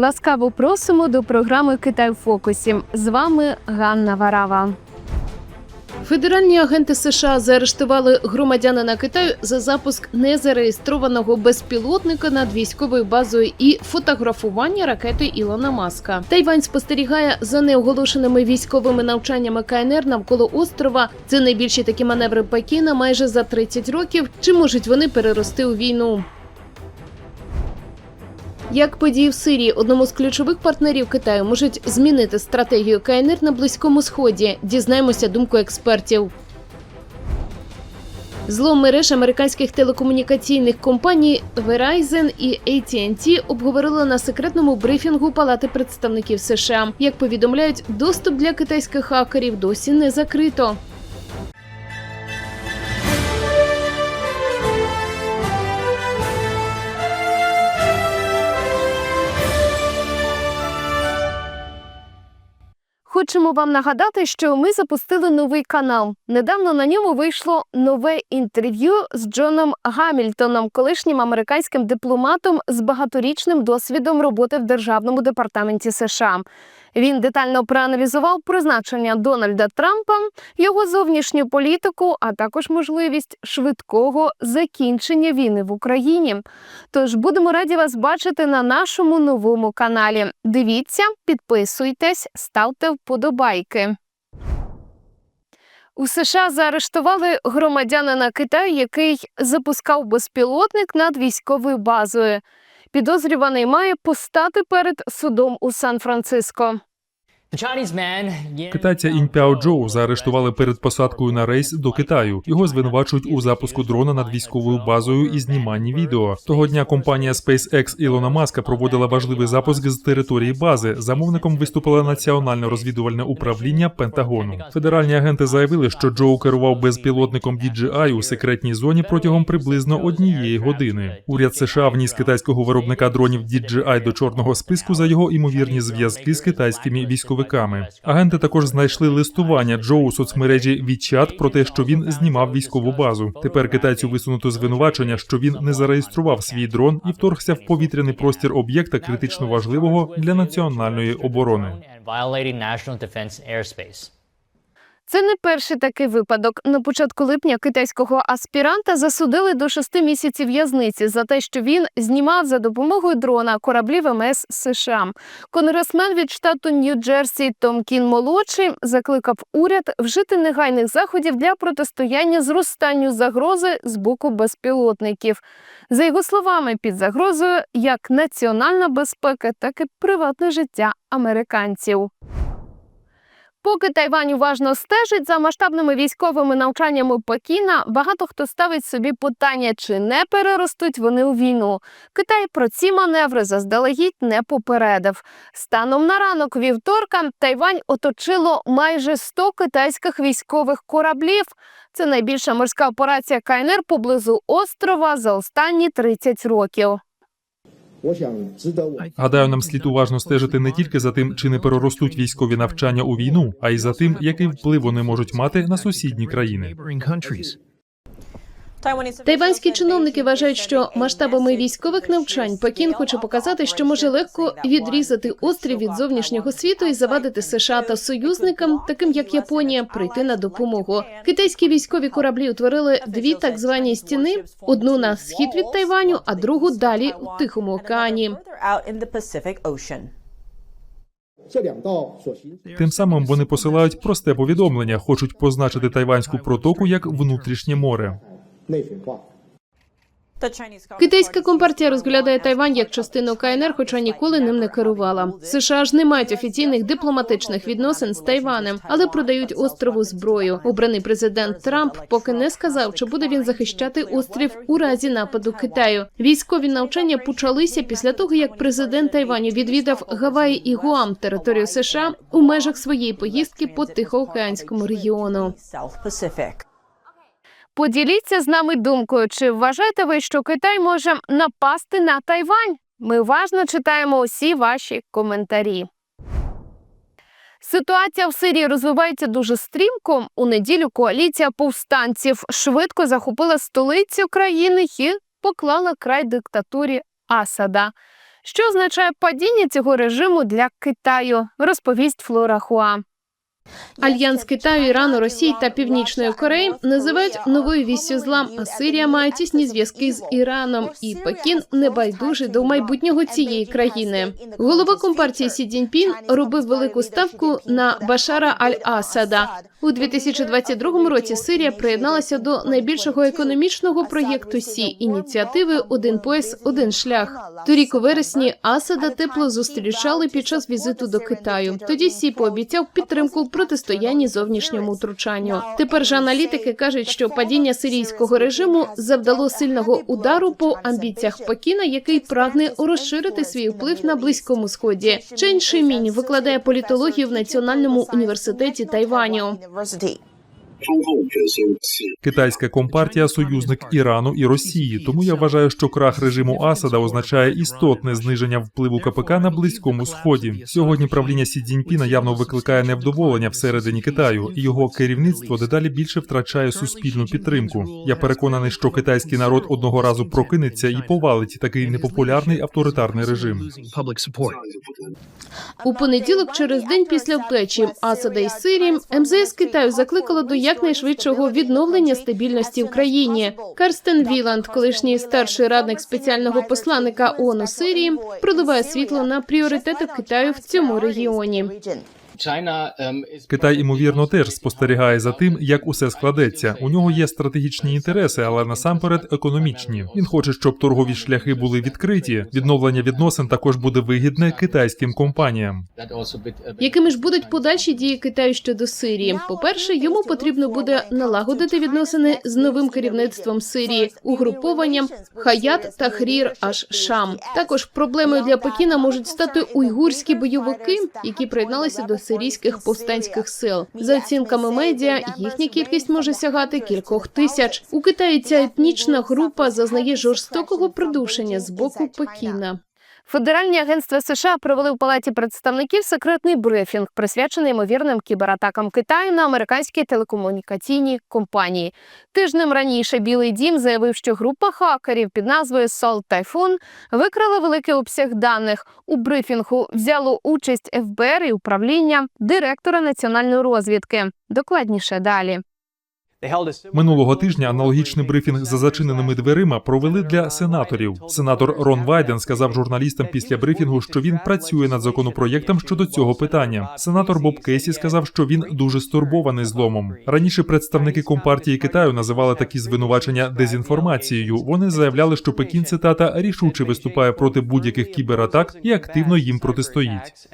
Ласкаво просимо до програми Китай в фокусі. З вами Ганна Варава. Федеральні агенти США заарештували громадянина Китаю за запуск незареєстрованого безпілотника над військовою базою і фотографування ракети Ілона Маска. Тайвань спостерігає за неоголошеними військовими навчаннями КНР навколо острова. Це найбільші такі маневри Пекіна майже за 30 років. Чи можуть вони перерости у війну? Як події в Сирії, одному з ключових партнерів Китаю можуть змінити стратегію КНР на близькому сході. Дізнаємося думку експертів. Злом мереж американських телекомунікаційних компаній Verizon і AT&T обговорили на секретному брифінгу Палати представників США. Як повідомляють, доступ для китайських хакерів досі не закрито. Хочемо вам нагадати, що ми запустили новий канал. Недавно на ньому вийшло нове інтерв'ю з Джоном Гамільтоном, колишнім американським дипломатом з багаторічним досвідом роботи в державному департаменті США. Він детально проаналізував призначення Дональда Трампа, його зовнішню політику, а також можливість швидкого закінчення війни в Україні. Тож будемо раді вас бачити на нашому новому каналі. Дивіться, підписуйтесь, ставте вподобайки. У США заарештували громадянина Китаю, який запускав безпілотник над військовою базою. Підозрюваний має постати перед судом у Сан-Франциско. Китайця Інпяо Джоу заарештували перед посадкою на рейс до Китаю. Його звинувачують у запуску дрона над військовою базою і зніманні відео. Того дня компанія SpaceX Ілона Маска проводила важливий запуск з території бази. Замовником виступило національне розвідувальне управління Пентагону. Федеральні агенти заявили, що Джоу керував безпілотником DJI у секретній зоні протягом приблизно однієї години. Уряд США вніс китайського виробника дронів DJI до чорного списку за його імовірні зв'язки з китайськими військовиками. Агенти також знайшли листування Джоу у соцмережі WeChat про те, що він знімав військову базу. Тепер китайцю висунуто звинувачення, що він не зареєстрував свій дрон і вторгся в повітряний простір об'єкта критично важливого для національної оборони. Це не перший такий випадок. На початку липня китайського аспіранта засудили до шести місяців в'язниці за те, що він знімав за допомогою дрона кораблів МС США. Конгресмен від штату Нью-Джерсі Том Кін молодший закликав уряд вжити негайних заходів для протистояння зростанню загрози з боку безпілотників. За його словами, під загрозою як національна безпека, так і приватне життя американців. Поки Тайвань уважно стежить за масштабними військовими навчаннями Пекіна, багато хто ставить собі питання, чи не переростуть вони у війну. Китай про ці маневри заздалегідь не попередив. Станом на ранок вівторка Тайвань оточило майже 100 китайських військових кораблів. Це найбільша морська операція КНР поблизу острова за останні 30 років. Гадаю, нам слід уважно стежити не тільки за тим, чи не переростуть військові навчання у війну, а й за тим, який вплив вони можуть мати на сусідні країни. Тайванські чиновники вважають, що масштабами військових навчань Пекін хоче показати, що може легко відрізати острів від зовнішнього світу і завадити США та союзникам, таким як Японія, прийти на допомогу. Китайські військові кораблі утворили дві так звані стіни: одну на схід від Тайваню, а другу далі у Тихому океані. Тим самим вони посилають просте повідомлення, хочуть позначити тайванську протоку як внутрішнє море. 内水化。 Китайська компартія розглядає Тайвань як частину КНР, хоча ніколи ним не керувала. США ж не мають офіційних дипломатичних відносин з Тайванем, але продають острову зброю. Обраний президент Трамп поки не сказав, чи буде він захищати острів у разі нападу Китаю. Військові навчання почалися після того, як президент Тайваню відвідав Гаваї і Гуам, територію США, у межах своєї поїздки по Тихоокеанському регіону. Поділіться з нами думкою, чи вважаєте ви, що Китай може напасти на Тайвань? Ми уважно читаємо усі ваші коментарі. Ситуація в Сирії розвивається дуже стрімко. У неділю коаліція повстанців швидко захопила столицю країни і поклала край диктатурі Асада. Що означає падіння цього режиму для Китаю? Розповість Флора Хуа. Альянс Китаю, Ірану, Росії та Північної Кореї називають новою вістю зла. А Сирія має тісні зв'язки з Іраном, і Пекін небайдужий до майбутнього цієї країни. Голова компартії Сі Цзіньпін робив велику ставку на Башара Аль-Асада. У 2022 році Сирія приєдналася до найбільшого економічного проєкту Сі ініціативи Один пояс, один шлях. Торік у вересні Асада тепло зустрічали під час візиту до Китаю. Тоді Сі пообіцяв підтримку протистоянні зовнішньому втручанню. Тепер же аналітики кажуть, що падіння сирійського режиму завдало сильного удару по амбіціях Пекіна, який прагне розширити свій вплив на близькому сході. Чен Шимінь викладає політологію в Національному університеті Тайваню. Китайська компартія союзник Ірану і Росії. Тому я вважаю, що крах режиму Асада означає істотне зниження впливу КПК на близькому сході. Сьогодні правління Сі Цзіньпіна явно викликає невдоволення всередині Китаю, і його керівництво дедалі більше втрачає суспільну підтримку. Я переконаний, що китайський народ одного разу прокинеться і повалить такий непопулярний авторитарний режим. У понеділок, через день після втечі Асада із Сирії, МЗС Китаю закликала до якнайшвидшого відновлення стабільності в країні. Карстен Віланд, колишній старший радник спеціального посланника ООН у Сирії, проливає світло на пріоритети Китаю в цьому регіоні. Китай ймовірно теж спостерігає за тим, як усе складеться. У нього є стратегічні інтереси, але насамперед економічні. Він хоче, щоб торгові шляхи були відкриті. Відновлення відносин також буде вигідне китайським компаніям. Якими ж будуть подальші дії Китаю щодо Сирії? По перше, йому потрібно буде налагодити відносини з новим керівництвом Сирії, угрупованням Хаят та Хрір аж Шам. Також проблемою для Пекіна можуть стати уйгурські бойовики, які приєдналися до сирійських повстанських сил. За оцінками медіа, їхня кількість може сягати кількох тисяч. У Китаї ця етнічна група зазнає жорстокого придушення з боку Пекіна. Федеральні агентства США провели в палаті представників секретний брифінг, присвячений ймовірним кібератакам Китаю на американські телекомунікаційні компанії. Тижнем раніше Білий Дім заявив, що група хакерів під назвою Salt Typhoon викрала великий обсяг даних. У брифінгу взяло участь ФБР і управління директора національної розвідки. Докладніше далі. Минулого тижня аналогічний брифінг за зачиненими дверима провели для сенаторів. Сенатор Рон Вайден сказав журналістам після брифінгу, що він працює над законопроєктом щодо цього питання. Сенатор Боб Кейсі сказав, що він дуже стурбований зломом. Раніше представники компартії Китаю називали такі звинувачення дезінформацією. Вони заявляли, що Пекін цитата рішуче виступає проти будь-яких кібератак і активно їм протистоїть.